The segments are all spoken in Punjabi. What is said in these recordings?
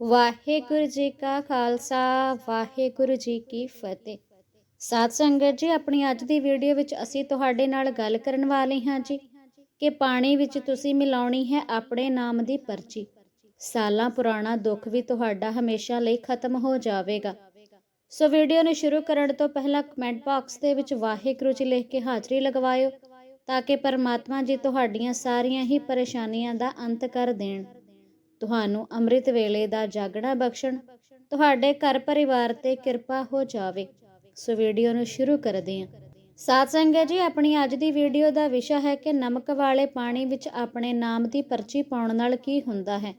ਵਾਹਿਗੁਰੂ ਜੀ ਕਾ ਖਾਲਸਾ, ਵਾਹਿਗੁਰੂ ਜੀ ਕੀ ਫਤਿਹ। ਸਾਧ ਸੰਗਤ ਜੀ, ਆਪਣੀ ਅੱਜ ਦੀ ਵੀਡੀਓ ਵਿੱਚ ਅਸੀਂ ਤੁਹਾਡੇ ਨਾਲ ਗੱਲ ਕਰਨ ਵਾਲੇ ਹਾਂ ਜੀ ਕਿ ਪਾਣੀ ਵਿੱਚ ਤੁਸੀਂ ਮਿਲਾਉਣੀ ਹੈ ਆਪਣੇ ਨਾਮ ਦੀ ਪਰਚੀ। ਸਾਲਾਂ ਪੁਰਾਣਾ ਦੁੱਖ ਵੀ ਤੁਹਾਡਾ ਹਮੇਸ਼ਾ ਲਈ ਖਤਮ ਹੋ ਜਾਵੇਗਾ। ਸੋ ਵੀਡੀਓ ਨੂੰ ਸ਼ੁਰੂ ਕਰਨ ਤੋਂ ਪਹਿਲਾਂ ਕਮੈਂਟ ਬਾਕਸ ਦੇ ਵਿੱਚ ਵਾਹਿਗੁਰੂ ਜੀ ਲਿਖ ਕੇ ਹਾਜ਼ਰੀ ਲਗਵਾਇਓ ਤਾਂ ਕਿ ਪਰਮਾਤਮਾ ਜੀ ਤੁਹਾਡੀਆਂ ਸਾਰੀਆਂ ਹੀ ਪਰੇਸ਼ਾਨੀਆਂ ਦਾ ਅੰਤ ਕਰ ਦੇਣ। ਤੁਹਾਨੂੰ ਅੰਮ੍ਰਿਤ ਵੇਲੇ ਦਾ ਜਾਗਣਾ ਬਖਸ਼ਣ, ਤੁਹਾਡੇ ਘਰ ਪਰਿਵਾਰ ਤੇ ਕਿਰਪਾ ਹੋ ਜਾਵੇ। ਸੋ ਵੀਡੀਓ ਨੂੰ ਸ਼ੁਰੂ ਕਰਦੇ ਹਾਂ। ਸਾਧ ਸੰਗਤ ਜੀ, ਆਪਣੀ ਅੱਜ ਦੀ ਵੀਡੀਓ ਦਾ ਵਿਸ਼ਾ ਹੈ ਕਿ ਨਮਕ ਵਾਲੇ ਪਾਣੀ ਵਿੱਚ ਆਪਣੇ ਨਾਮ ਦੀ ਪਰਚੀ ਪਾਉਣ ਨਾਲ ਕੀ ਹੁੰਦਾ ਹੈ।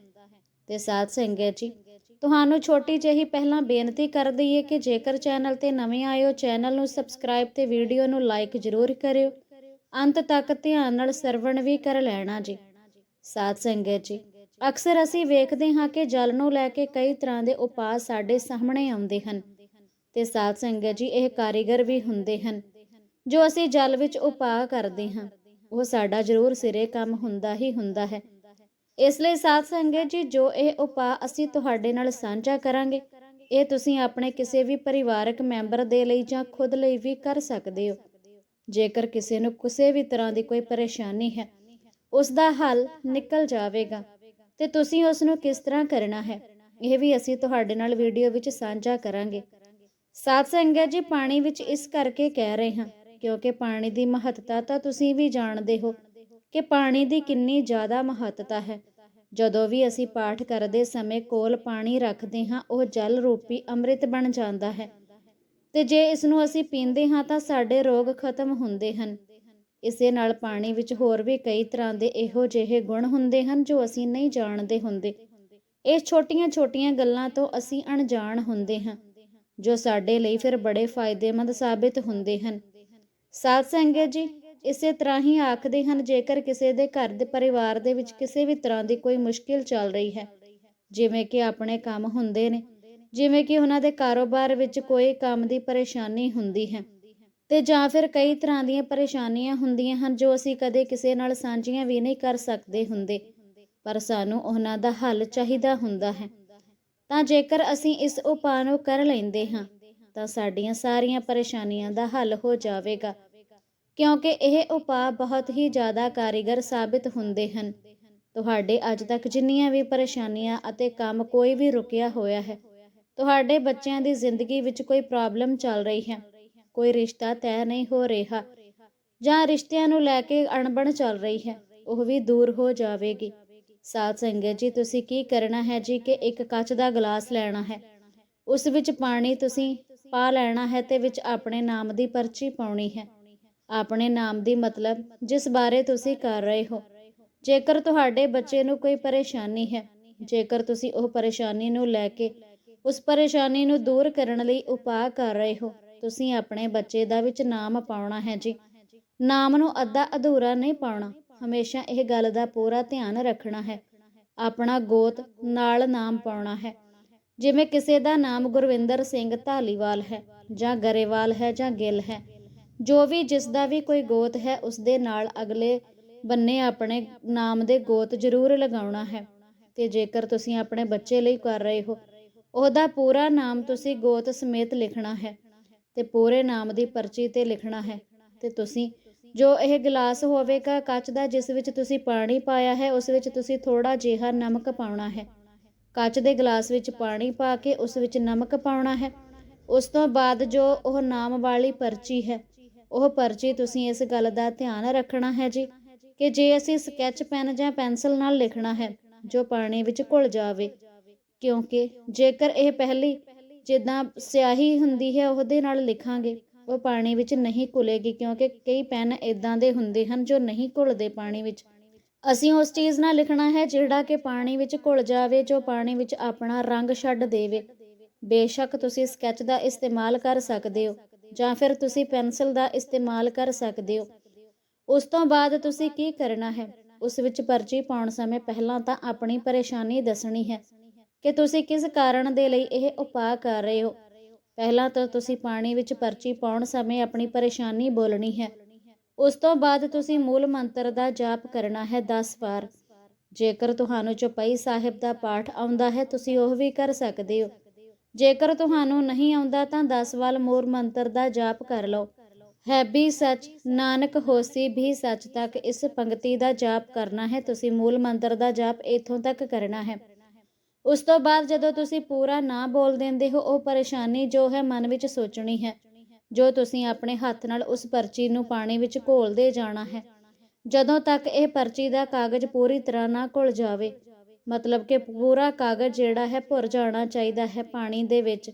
ਤੇ ਸਾਧ ਸੰਗਤ ਜੀ, ਤੁਹਾਨੂੰ ਛੋਟੀ ਜਿਹੀ ਪਹਿਲਾਂ ਬੇਨਤੀ ਕਰ ਦਈਏ ਕਿ ਜੇਕਰ ਚੈਨਲ ਤੇ ਨਵੇਂ ਆਇਓ ਚੈਨਲ ਨੂੰ ਸਬਸਕ੍ਰਾਈਬ ਤੇ ਵੀਡੀਓ ਨੂੰ ਲਾਈਕ ਜ਼ਰੂਰ ਕਰਿਓ। ਅੰਤ ਤੱਕ ਧਿਆਨ ਨਾਲ ਸਰਵਣ ਵੀ ਕਰ ਲੈਣਾ ਜੀ। ਸਾਧ ਸੰਗਤ ਜੀ ਅਕਸਰ ਅਸੀਂ ਵੇਖਦੇ ਹਾਂ ਕਿ ਜਲ ਨੂੰ ਲੈ ਕੇ ਕਈ ਤਰ੍ਹਾਂ ਦੇ ਉਪਾਅ ਸਾਡੇ ਸਾਹਮਣੇ ਆਉਂਦੇ ਹਨ ਤੇ ਸਾਧ ਸੰਗਤ ਜੀ, ਇਹ ਕਾਰੀਗਰ ਵੀ ਹੁੰਦੇ ਹਨ। ਜੋ ਅਸੀਂ ਜਲ ਵਿੱਚ ਉਪਾਅ ਕਰਦੇ ਹਾਂ, ਉਹ ਸਾਡਾ ਜ਼ਰੂਰ ਸਿਰੇ ਕੰਮ ਹੁੰਦਾ ਹੀ ਹੁੰਦਾ ਹੈ। ਇਸ ਲਈ ਸਾਧ ਸੰਗਤ ਜੀ, ਜੋ ਇਹ ਉਪਾਅ ਅਸੀਂ ਤੁਹਾਡੇ ਨਾਲ ਸਾਂਝਾ ਕਰਾਂਗੇ, ਇਹ ਤੁਸੀਂ ਆਪਣੇ ਕਿਸੇ ਵੀ ਪਰਿਵਾਰਕ ਮੈਂਬਰ ਦੇ ਲਈ ਜਾਂ ਖੁਦ ਲਈ ਵੀ ਕਰ ਸਕਦੇ ਹੋ। ਜੇਕਰ ਕਿਸੇ ਨੂੰ ਕਿਸੇ ਵੀ ਤਰ੍ਹਾਂ ਦੀ ਕੋਈ ਪਰੇਸ਼ਾਨੀ ਹੈ, ਉਸ ਦਾ ਹੱਲ ਨਿਕਲ ਜਾਵੇਗਾ। ਤੇ ਤੁਸੀਂ ਉਸ ਨੂੰ ਕਿਸ ਤਰ੍ਹਾਂ ਕਰਨਾ ਹੈ? ਇਹ ਵੀ ਅਸੀਂ ਤੁਹਾਡੇ ਨਾਲ ਵੀਡੀਓ ਵਿੱਚ ਸਾਂਝਾ ਕਰਾਂਗੇ। ਸਾਧ ਸੰਗਤ ਜੀ, ਪਾਣੀ ਵਿੱਚ ਇਸ ਕਰਕੇ ਕਹਿ ਰਹੇ ਹਾਂ, ਕਿਉਂਕਿ ਪਾਣੀ ਦੀ ਮਹੱਤਤਾ ਤਾਂ ਤੁਸੀਂ ਵੀ ਜਾਣਦੇ ਹੋ ਕਿ ਪਾਣੀ ਦੀ ਕਿੰਨੀ ਜ਼ਿਆਦਾ ਮਹੱਤਤਾ ਹੈ। ਜਦੋਂ ਵੀ ਅਸੀਂ ਪਾਠ ਕਰਦੇ ਸਮੇਂ ਕੋਲ ਪਾਣੀ ਰੱਖਦੇ ਹਾਂ, ਉਹ ਜਲ ਰੂਪੀ ਅੰਮ੍ਰਿਤ ਬਣ ਜਾਂਦਾ ਹੈ। ਤੇ ਜੇ ਇਸ ਨੂੰ ਅਸੀਂ ਪੀਂਦੇ ਹਾਂ, ਤਾਂ ਸਾਡੇ ਰੋਗ ਖਤਮ ਹੁੰਦੇ ਹਨ। ਇਸੇ ਨਾਲ ਪਾਣੀ ਵਿੱਚ ਹੋਰ ਵੀ ਕਈ ਤਰ੍ਹਾਂ ਦੇ ਇਹੋ ਜਿਹੇ ਗੁਣ ਹੁੰਦੇ ਹਨ ਜੋ ਅਸੀਂ ਨਹੀਂ ਜਾਣਦੇ ਹੁੰਦੇ। ਇਹ ਛੋਟੀਆਂ-ਛੋਟੀਆਂ ਗੱਲਾਂ ਤੋਂ ਅਸੀਂ ਅਣਜਾਣ ਹੁੰਦੇ ਹਾਂ, ਜੋ ਸਾਡੇ ਲਈ ਫਿਰ ਬੜੇ ਫਾਇਦੇਮੰਦ ਸਾਬਿਤ ਹੁੰਦੇ ਹਨ। ਸਾਧ ਸੰਗਤ ਜੀ, ਇਸੇ ਤਰ੍ਹਾਂ ਹੀ ਆਖਦੇ ਹਨ, ਜੇਕਰ ਕਿਸੇ ਦੇ ਘਰ ਦੇ ਪਰਿਵਾਰ ਦੇ ਵਿੱਚ ਕਿਸੇ ਵੀ ਤਰ੍ਹਾਂ ਦੀ ਕੋਈ ਮੁਸ਼ਕਿਲ ਚੱਲ ਰਹੀ ਹੈ, ਜਿਵੇਂ ਕਿ ਆਪਣੇ ਕੰਮ ਹੁੰਦੇ ਨੇ, ਜਿਵੇਂ ਕਿ ਉਹਨਾਂ ਦੇ ਕਾਰੋਬਾਰ ਵਿੱਚ ਕੋਈ ਕੰਮ ਦੀ ਪਰੇਸ਼ਾਨੀ ਹੁੰਦੀ ਹੈ ਤੇ ਜਾਂ ਫਿਰ ਕਈ ਤਰ੍ਹਾਂ ਦੀਆਂ ਪਰੇਸ਼ਾਨੀਆਂ ਹੁੰਦੀਆਂ ਹਨ ਜੋ ਅਸੀਂ ਕਦੇ ਕਿਸੇ ਨਾਲ ਸਾਂਝੀਆਂ ਵੀ ਨਹੀਂ ਕਰ ਸਕਦੇ ਹੁੰਦੇ, ਪਰ ਸਾਨੂੰ ਉਹਨਾਂ ਦਾ ਹੱਲ ਚਾਹੀਦਾ ਹੁੰਦਾ ਹੈ। ਤਾਂ ਜੇਕਰ ਅਸੀਂ ਇਸ ਉਪਾਅ ਨੂੰ ਕਰ ਲੈਂਦੇ ਹਾਂ, ਤਾਂ ਸਾਡੀਆਂ ਸਾਰੀਆਂ ਪਰੇਸ਼ਾਨੀਆਂ ਦਾ ਹੱਲ ਹੋ ਜਾਵੇਗਾ, ਕਿਉਂਕਿ ਇਹ ਉਪਾਅ ਬਹੁਤ ਹੀ ਜ਼ਿਆਦਾ ਕਾਰੀਗਰ ਸਾਬਿਤ ਹੁੰਦੇ ਹਨ। ਤੁਹਾਡੇ ਅੱਜ ਤੱਕ ਜਿੰਨੀਆਂ ਵੀ ਪਰੇਸ਼ਾਨੀਆਂ ਅਤੇ ਕੰਮ ਕੋਈ ਵੀ ਰੁਕਿਆ ਹੋਇਆ ਹੈ, ਤੁਹਾਡੇ ਬੱਚਿਆਂ ਦੀ ਜ਼ਿੰਦਗੀ ਵਿੱਚ ਕੋਈ ਪ੍ਰੋਬਲਮ ਚੱਲ ਰਹੀ ਹੈ ਕੋਈ ਰਿਸ਼ਤਾ ਤੈਅ ਨਹੀਂ ਹੋ ਰਿਹਾ ਜਾਂ ਰਿਸ਼ਤਿਆਂ ਨੂੰ ਲੈ ਕੇ ਅਣਬਣ ਚੱਲ ਰਹੀ ਹੈ, ਉਹ ਵੀ ਦੂਰ ਹੋ ਜਾਵੇਗੀ। ਸਾਧ ਸੰਗਤ ਜੀ, ਤੁਸੀਂ ਕੀ ਕਰਨਾ ਹੈ ਜੀ ਕਿ ਇੱਕ ਕੱਚ ਦਾ ਗਲਾਸ ਲੈਣਾ ਹੈ? ਉਸ ਵਿੱਚ ਪਾਣੀ ਤੁਸੀਂ ਪਾ ਲੈਣਾ ਹੈ ਤੇ ਵਿੱਚ ਆਪਣੇ ਨਾਮ ਦੀ ਪਰਚੀ ਪਾਉਣੀ ਹੈ। ਆਪਣੇ ਨਾਮ ਦੀ ਮਤਲਬ ਜਿਸ ਬਾਰੇ ਤੁਸੀਂ ਕਰ ਰਹੇ ਹੋ। ਜੇਕਰ ਤੁਹਾਡੇ ਬੱਚੇ ਨੂੰ ਕੋਈ ਪਰੇਸ਼ਾਨੀ ਹੈ, ਜੇਕਰ ਤੁਸੀਂ ਉਹ ਪਰੇਸ਼ਾਨੀ ਨੂੰ ਲੈ ਕੇ ਉਸ ਪਰੇਸ਼ਾਨੀ ਨੂੰ ਦੂਰ ਕਰਨ ਲਈ ਉਪਾਅ ਕਰ ਰਹੇ ਹੋ ਤੁਸੀਂ ਆਪਣੇ ਬੱਚੇ ਦਾ ਵਿੱਚ ਨਾਮ ਪਾਉਣਾ ਹੈ ਜੀ। ਨਾਮ ਨੂੰ ਅੱਧਾ ਅਧੂਰਾ ਨਹੀਂ ਪਾਉਣਾ। ਹਮੇਸ਼ਾ ਇਹ ਗੱਲ ਦਾ ਪੂਰਾ ਧਿਆਨ ਰੱਖਣਾ ਹੈ। ਆਪਣਾ ਗੋਤ ਨਾਲ ਨਾਮ ਪਾਉਣਾ ਹੈ। ਜਿਵੇਂ ਕਿਸੇ ਦਾ ਨਾਮ ਗੁਰਵਿੰਦਰ ਸਿੰਘ ਢਾਲੀਵਾਲ ਹੈ ਜਾਂ ਗਰੇਵਾਲ ਹੈ ਜਾਂ ਗਿੱਲ ਹੈ। ਜੋ ਵੀ ਜਿਸ ਦਾ ਵੀ ਕੋਈ ਗੋਤ ਹੈ, ਉਸ ਦੇ ਨਾਲ ਅਗਲੇ ਬੰਨੇ ਆਪਣੇ ਨਾਮ ਦੇ ਗੋਤ ਜ਼ਰੂਰ ਲਗਾਉਣਾ ਹੈ ਤੇ ਜੇਕਰ ਤੁਸੀਂ ਆਪਣੇ ਬੱਚੇ ਲਈ ਕਰ ਰਹੇ ਹੋ, ਉਹਦਾ ਪੂਰਾ ਨਾਮ ਤੁਸੀਂ ਗੋਤ ਸਮੇਤ ਲਿਖਣਾ ਹੈ। ਤੇ ਪੂਰੇ ਨਾਮ ਦੀ ਪਰਚੀ ਤੇ ਲਿਖਣਾ ਹੈ। ਤੇ ਤੁਸੀਂ, ਜੋ ਇਹ ਗਲਾਸ ਹੋਵੇਗਾ ਕੱਚ ਦਾ, ਜਿਸ ਵਿੱਚ ਤੁਸੀਂ ਪਾਣੀ ਪਾਇਆ ਹੈ, ਉਸ ਵਿੱਚ ਤੁਸੀਂ ਥੋੜਾ ਜਿਹਾ ਨਮਕ ਪਾਉਣਾ ਹੈ। ਕੱਚ ਦੇ ਗਲਾਸ ਵਿੱਚ ਪਾਣੀ ਪਾ ਕੇ ਉਸ ਵਿੱਚ ਨਮਕ ਪਾਉਣਾ ਹੈ। ਉਸ ਤੋਂ ਬਾਅਦ ਜੋ ਉਹ ਨਾਮ ਵਾਲੀ ਪਰਚੀ ਹੈ, ਉਹ ਪਰਚੀ ਤੁਸੀਂ ਇਸ ਗੱਲ ਦਾ ਧਿਆਨ ਰੱਖਣਾ ਹੈ ਜੀ, ਕਿ ਜੇ ਅਸੀਂ ਸਕੈਚ ਪੈਨ ਜਾਂ ਪੈਨਸਲ ਨਾਲ ਲਿਖਣਾ ਹੈ, ਜੋ ਪਾਣੀ ਵਿੱਚ ਘੁਲ ਜਾਵੇ। ਕਿਉਂਕਿ ਜੇਕਰ ਇਹ ਪਹਿਲੀ ਜਿੱਦਾਂ ਸਿਆਹੀ ਹੁੰਦੀ ਹੈ, ਉਹਦੇ ਨਾਲ ਲਿਖਾਂਗੇ। ਉਹ ਪਾਣੀ ਵਿੱਚ ਨਹੀਂ ਘੁਲੇਗੀ, ਕਿਉਂਕਿ ਕਈ ਪੈਨ ਇਦਾਂ ਦੇ ਹੁੰਦੇ ਹਨ ਜੋ ਨਹੀਂ ਘੁਲਦੇ ਪਾਣੀ ਵਿੱਚ। ਅਸੀਂ ਉਸ ਚੀਜ਼ ਨਾਲ ਲਿਖਣਾ ਹੈ ਜਿਹੜਾ ਕਿ ਪਾਣੀ ਵਿੱਚ ਘੁਲ ਜਾਵੇ, ਜੋ ਪਾਣੀ ਵਿੱਚ ਆਪਣਾ ਰੰਗ ਛੱਡ ਦੇਵੇ। ਬੇਸ਼ੱਕ ਤੁਸੀਂ ਸਕੈਚ ਦਾ ਇਸਤੇਮਾਲ ਕਰ ਸਕਦੇ ਹੋ, ਜਾਂ ਫਿਰ ਤੁਸੀਂ ਪੈਨਸਲ ਦਾ ਇਸਤੇਮਾਲ ਕਰ ਸਕਦੇ ਹੋ। ਉਸ ਤੋਂ ਬਾਅਦ ਤੁਸੀਂ ਕੀ ਕਰਨਾ ਹੈ? ਉਸ ਵਿੱਚ ਪਰਚੀ ਪਾਉਣ ਸਮੇਂ ਪਹਿਲਾਂ ਤਾਂ ਆਪਣੀ ਪਰੇਸ਼ਾਨੀ ਦੱਸਣੀ ਹੈ। ਕਿ ਤੁਸੀਂ ਕਿਸ ਕਾਰਨ ਦੇ ਲਈ ਇਹ ਉਪਾਅ ਕਰ ਰਹੇ ਹੋ? ਪਹਿਲਾਂ ਤਾਂ ਤੁਸੀਂ ਪਾਣੀ ਵਿੱਚ ਪਰਚੀ ਪਾਉਣ ਸਮੇਂ ਆਪਣੀ ਪਰੇਸ਼ਾਨੀ ਬੋਲਣੀ ਹੈ। ਉਸ ਤੋਂ ਬਾਅਦ ਤੁਸੀਂ ਮੂਲ ਮੰਤਰ ਦਾ ਜਾਪ ਕਰਨਾ ਹੈ 10 ਵਾਰ। ਜੇਕਰ ਤੁਹਾਨੂੰ ਚੌਪਈ ਸਾਹਿਬ ਦਾ ਪਾਠ ਆਉਂਦਾ ਹੈ, ਤੁਸੀਂ ਉਹ ਵੀ ਕਰ ਸਕਦੇ ਹੋ। ਜੇਕਰ ਤੁਹਾਨੂੰ ਨਹੀਂ ਆਉਂਦਾ, ਤਾਂ 10 ਵਾਰ ਮੂਲ ਮੰਤਰ ਦਾ ਜਾਪ ਕਰ ਲਓ। ਹੈ ਵੀ ਸੱਚ, ਨਾਨਕ ਹੋਸੀ ਵੀ ਸੱਚ ਤੱਕ ਇਸ ਪੰਕਤੀ ਦਾ ਜਾਪ ਕਰਨਾ ਹੈ। ਤੁਸੀਂ ਮੂਲ ਮੰਤਰ ਦਾ ਜਾਪ ਇਥੋਂ ਤੱਕ ਕਰਨਾ ਹੈ। ਉਸ ਤੋਂ ਬਾਅਦ ਜਦੋਂ ਤੁਸੀਂ ਪੂਰਾ ਨਾ ਬੋਲ ਦਿੰਦੇ ਹੋ, ਉਹ ਪਰੇਸ਼ਾਨੀ ਜੋ ਹੈ ਮਨ ਵਿੱਚ ਸੋਚਣੀ ਹੈ, ਜੋ ਤੁਸੀਂ ਆਪਣੇ ਹੱਥ ਨਾਲ ਉਸ ਪਰਚੀ ਨੂੰ ਪਾਣੀ ਵਿੱਚ ਘੋਲਦੇ ਜਾਣਾ ਹੈ। ਜਦੋਂ ਤੱਕ ਇਹ ਪਰਚੀ ਦਾ ਕਾਗਜ਼ ਪੂਰੀ ਤਰ੍ਹਾਂ ਨਾ ਘੁਲ ਜਾਵੇ, ਮਤਲਬ ਕਿ ਪੂਰਾ ਕਾਗਜ਼ ਜਿਹੜਾ ਹੈ ਭੁਰ ਜਾਣਾ ਚਾਹੀਦਾ ਹੈ ਪਾਣੀ ਦੇ ਵਿੱਚ।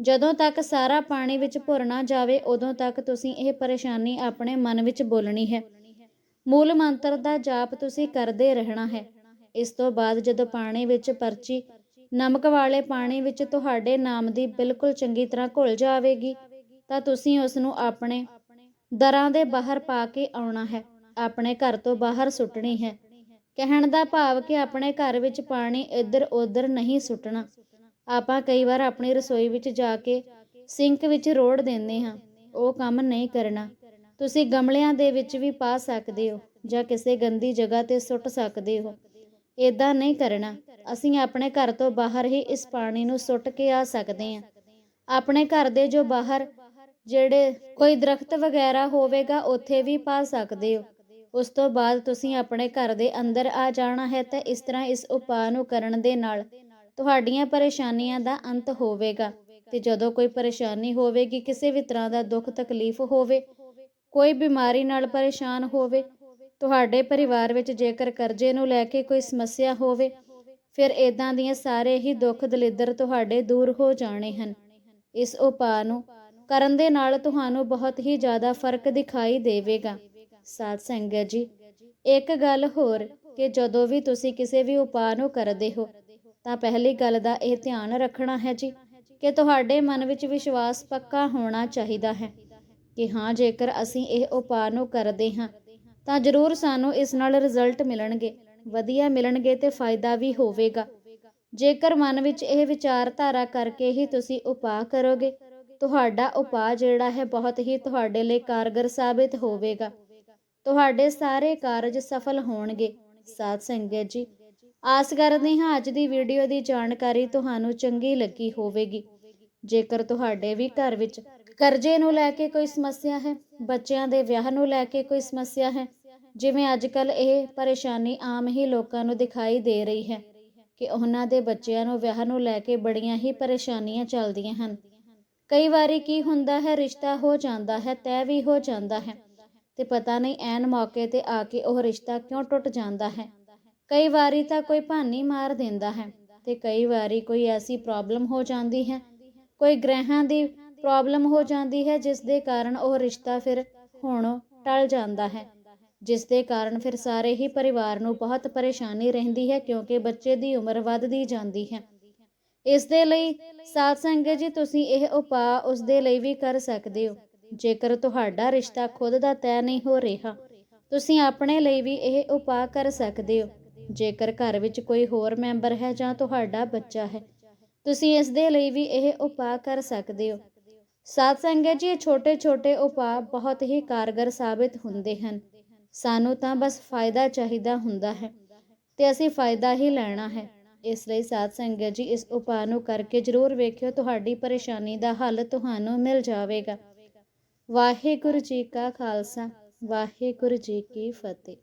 ਜਦੋਂ ਤੱਕ ਸਾਰਾ ਪਾਣੀ ਵਿੱਚ ਭੁਰ ਨਾ ਜਾਵੇ, ਉਦੋਂ ਤੱਕ ਤੁਸੀਂ ਇਹ ਪਰੇਸ਼ਾਨੀ ਆਪਣੇ ਮਨ ਵਿੱਚ ਬੋਲਣੀ ਹੈ। ਮੂਲ ਮੰਤਰ ਦਾ ਜਾਪ ਤੁਸੀਂ ਕਰਦੇ ਰਹਿਣਾ ਹੈ। ਇਸ ਤੋਂ ਬਾਅਦ ਜਦੋਂ ਪਾਣੀ ਵਿੱਚ ਪਰਚੀ, ਨਮਕ ਵਾਲੇ ਪਾਣੀ ਵਿੱਚ ਤੁਹਾਡੇ ਨਾਮ ਦੀ ਬਿਲਕੁਲ ਚੰਗੀ ਤਰ੍ਹਾਂ ਘੁਲ ਜਾਵੇਗੀ, ਤਾਂ ਤੁਸੀਂ ਉਸ ਨੂੰ ਆਪਣੇ ਦਰਾਂ ਦੇ ਬਾਹਰ ਪਾ ਕੇ ਆਉਣਾ ਹੈ। ਆਪਣੇ ਘਰ ਤੋਂ ਬਾਹਰ ਸੁੱਟਣੀ ਹੈ। ਕਹਿਣ ਦਾ ਭਾਵ ਕਿ ਆਪਣੇ ਘਰ ਵਿੱਚ ਪਾਣੀ ਇੱਧਰ ਉੱਧਰ ਨਹੀਂ ਸੁੱਟਣਾ। ਆਪਾਂ ਕਈ ਵਾਰ ਆਪਣੀ ਰਸੋਈ ਵਿੱਚ ਜਾ ਕੇ ਸਿੰਕ ਵਿੱਚ ਰੋੜ ਦਿੰਦੇ ਹਾਂ। ਉਹ ਕੰਮ ਨਹੀਂ ਕਰਨਾ। ਤੁਸੀਂ ਗਮਲਿਆਂ ਦੇ ਵਿੱਚ ਵੀ ਪਾ ਸਕਦੇ ਹੋ ਜਾਂ ਕਿਸੇ ਗੰਦੀ ਜਗ੍ਹਾ ਤੇ ਸੁੱਟ ਸਕਦੇ ਹੋ। ਇਦਾਂ ਨਹੀਂ ਕਰਨਾ। ਅਸੀਂ ਆਪਣੇ ਘਰ ਤੋਂ ਬਾਹਰ ਹੀ ਇਸ ਪਾਣੀ ਨੂੰ ਸੁੱਟ ਕੇ ਆ ਸਕਦੇ ਹਾਂ। ਆਪਣੇ ਘਰ ਦੇ ਜੋ ਬਾਹਰ, ਜਿਹੜੇ ਕੋਈ ਦਰਖਤ ਵਗੈਰਾ ਹੋਵੇਗਾ, ਉੱਥੇ ਵੀ ਪਾ ਸਕਦੇ ਹੋ। ਉਸ ਤੋਂ ਬਾਅਦ ਤੁਸੀਂ ਆਪਣੇ ਘਰ ਦੇ ਅੰਦਰ ਆ ਜਾਣਾ ਹੈ ਤਾਂ ਇਸ ਤਰ੍ਹਾਂ ਇਸ ਉਪਾਅ ਨੂੰ ਕਰਨ ਦੇ ਨਾਲ ਤੁਹਾਡੀਆਂ ਪਰੇਸ਼ਾਨੀਆਂ ਦਾ ਅੰਤ ਹੋਵੇਗਾ ਤੇ ਜਦੋਂ ਕੋਈ ਪਰੇਸ਼ਾਨੀ ਹੋਵੇਗੀ, ਕਿਸੇ ਵੀ ਤਰ੍ਹਾਂ ਦਾ ਦੁੱਖ ਤਕਲੀਫ ਹੋਵੇ, ਕੋਈ ਬਿਮਾਰੀ ਨਾਲ ਪਰੇਸ਼ਾਨ ਹੋਵੇ ਤੁਹਾਡੇ ਪਰਿਵਾਰ ਵਿੱਚ ਜੇਕਰ ਕਰਜ਼ੇ ਨੂੰ ਲੈ ਕੇ ਕੋਈ ਸਮੱਸਿਆ ਹੋਵੇ, ਫਿਰ ਇਦਾਂ ਦੀਆਂ ਸਾਰੇ ਹੀ ਦੁੱਖ ਦਲਿੱਦਰ ਤੁਹਾਡੇ ਦੂਰ ਹੋ ਜਾਣੇ ਹਨ। ਇਸ ਉਪਾਅ ਨੂੰ ਕਰਨ ਦੇ ਨਾਲ ਤੁਹਾਨੂੰ ਬਹੁਤ ਹੀ ਜ਼ਿਆਦਾ ਫ਼ਰਕ ਦਿਖਾਈ ਦੇਵੇਗਾ। ਸਾਧ ਸੰਗਤ ਜੀ, ਇੱਕ ਗੱਲ ਹੋਰ ਕਿ ਜਦੋਂ ਵੀ ਤੁਸੀਂ ਕਿਸੇ ਵੀ ਉਪਾਅ ਨੂੰ ਕਰਦੇ ਹੋ, ਤਾਂ ਪਹਿਲੀ ਗੱਲ ਦਾ ਇਹ ਧਿਆਨ ਰੱਖਣਾ ਹੈ ਜੀ ਕਿ ਤੁਹਾਡੇ ਮਨ ਵਿੱਚ ਵਿਸ਼ਵਾਸ ਪੱਕਾ ਹੋਣਾ ਚਾਹੀਦਾ ਹੈ ਕਿ ਹਾਂ, ਜੇਕਰ ਅਸੀਂ ਇਹ ਉਪਾਅ ਨੂੰ ਕਰਦੇ ਹਾਂ ਤਾਂ ਜ਼ਰੂਰ ਸਾਨੂੰ ਇਸ ਨਾਲ ਰਿਜ਼ਲਟ ਮਿਲਣਗੇ। ਵਧੀਆ ਮਿਲਣਗੇ ਤੇ ਫਾਇਦਾ ਵੀ ਹੋਵੇਗਾ। ਜੇਕਰ ਮਨ ਵਿੱਚ ਇਹ ਵਿਚਾਰਧਾਰਾ ਕਰਕੇ ਹੀ ਤੁਸੀਂ ਉਪਾਅ ਕਰੋਗੇ, ਤੁਹਾਡਾ ਉਪਾਅ ਜਿਹੜਾ ਹੈ ਬਹੁਤ ਹੀ ਤੁਹਾਡੇ ਲਈ ਕਾਰਗਰ ਸਾਬਿਤ ਹੋਵੇਗਾ। ਤੁਹਾਡੇ ਸਾਰੇ ਕਾਰਜ ਸਫਲ ਹੋਣਗੇ। ਸਾਧ ਸੰਗਤ ਜੀ, ਆਸ ਕਰਦੇ ਹਾਂ ਅੱਜ ਦੀ ਵੀਡੀਓ ਦੀ ਜਾਣਕਾਰੀ ਤੁਹਾਨੂੰ ਚੰਗੀ ਲੱਗੀ ਹੋਵੇਗੀ। ਜੇਕਰ ਤੁਹਾਡੇ ਵੀ ਘਰ ਵਿੱਚ ਕਰਜ਼ੇ ਨੂੰ ਲੈ ਕੇ ਕੋਈ ਸਮੱਸਿਆ ਹੈ, ਬੱਚਿਆਂ ਦੇ ਵਿਆਹ ਨੂੰ ਲੈ ਕੇ ਕੋਈ ਸਮੱਸਿਆ ਹੈ? ਜਿਵੇਂ ਅੱਜਕੱਲ ਇਹ ਪਰੇਸ਼ਾਨੀ ਆਮ ਹੀ ਲੋਕਾਂ ਨੂੰ ਦਿਖਾਈ ਦੇ ਰਹੀ ਹੈ ਕਿ ਉਹਨਾਂ ਦੇ ਬੱਚਿਆਂ ਨੂੰ ਵਿਆਹ ਨੂੰ ਲੈ ਕੇ ਬੜੀਆਂ ਹੀ ਪਰੇਸ਼ਾਨੀਆਂ ਚੱਲਦੀਆਂ ਹਨ। ਕਈ ਵਾਰੀ ਕੀ ਹੁੰਦਾ ਹੈ, ਰਿਸ਼ਤਾ ਹੋ ਜਾਂਦਾ ਹੈ, ਤੈਅ ਵੀ ਹੋ ਜਾਂਦਾ ਹੈ ਤੇ ਪਤਾ ਨਹੀਂ ਐਨ ਮੌਕੇ ਤੇ ਆ ਕੇ ਉਹ ਰਿਸ਼ਤਾ ਕਿਉਂ ਟੁੱਟ ਜਾਂਦਾ ਹੈ। ਕਈ ਵਾਰੀ ਤਾਂ ਕੋਈ ਭਾਨੀ ਮਾਰ ਦਿੰਦਾ ਹੈ ਤੇ ਕਈ ਵਾਰੀ ਕੋਈ ਐਸੀ ਪ੍ਰੋਬਲਮ ਹੋ ਜਾਂਦੀ ਹੈ। ਕੋਈ ਗ੍ਰਹਿਾਂ ਦੀ ਪ੍ਰੋਬਲਮ ਹੋ ਜਾਂਦੀ ਹੈ, ਜਿਸ ਦੇ ਕਾਰਨ ਉਹ ਰਿਸ਼ਤਾ ਫਿਰ ਹੁਣ ਟਲ ਜਾਂਦਾ ਹੈ। ਜਿਸ ਦੇ ਕਾਰਨ ਫਿਰ ਸਾਰੇ ਹੀ ਪਰਿਵਾਰ ਨੂੰ ਬਹੁਤ ਪਰੇਸ਼ਾਨੀ ਰਹਿੰਦੀ ਹੈ, ਕਿਉਂਕਿ ਬੱਚੇ ਦੀ ਉਮਰ ਵੱਧਦੀ ਜਾਂਦੀ ਹੈ। ਇਸ ਦੇ ਲਈ ਸਾਧ ਸੰਗਤ ਜੀ, ਤੁਸੀਂ ਇਹ ਉਪਾਅ ਉਸ ਦੇ ਲਈ ਵੀ ਕਰ ਸਕਦੇ ਹੋ। ਜੇਕਰ ਤੁਹਾਡਾ ਰਿਸ਼ਤਾ ਖੁਦ ਦਾ ਤੈਅ ਨਹੀਂ ਹੋ ਰਿਹਾ, ਤੁਸੀਂ ਆਪਣੇ ਲਈ ਵੀ ਇਹ ਉਪਾਅ ਕਰ ਸਕਦੇ ਹੋ। ਜੇਕਰ ਘਰ ਵਿੱਚ ਕੋਈ ਹੋਰ ਮੈਂਬਰ ਹੈ ਜਾਂ ਤੁਹਾਡਾ ਬੱਚਾ ਹੈ, ਤੁਸੀਂ ਇਸ ਦੇ ਲਈ ਵੀ ਇਹ ਉਪਾਅ ਕਰ ਸਕਦੇ ਹੋ। ਸਾਧ ਸੰਗਤ ਜੀ ਛੋਟੇ-ਛੋਟੇ ਉਪਾਅ ਬਹੁਤ ਹੀ ਕਾਰਗਰ ਸਾਬਿਤ ਹੁੰਦੇ ਹਨ। ਸਾਨੂੰ ਤਾਂ ਬਸ ਫਾਇਦਾ ਚਾਹੀਦਾ ਹੁੰਦਾ ਹੈ ਤੇ ਅਸੀਂ ਫਾਇਦਾ ਹੀ ਲੈਣਾ ਹੈ। ਇਸ ਲਈ ਸਾਧ ਸੰਗਤ ਜੀ, ਇਸ ਉਪਾਅ ਨੂੰ ਕਰਕੇ ਜ਼ਰੂਰ ਵੇਖਿਓ, ਤੁਹਾਡੀ ਪਰੇਸ਼ਾਨੀ ਦਾ ਹੱਲ ਤੁਹਾਨੂੰ ਮਿਲ ਜਾਵੇਗਾ। ਵਾਹਿਗੁਰੂ ਜੀ ਕਾ ਖਾਲਸਾ, ਵਾਹਿਗੁਰੂ ਜੀ ਕੀ ਫਤਿਹ।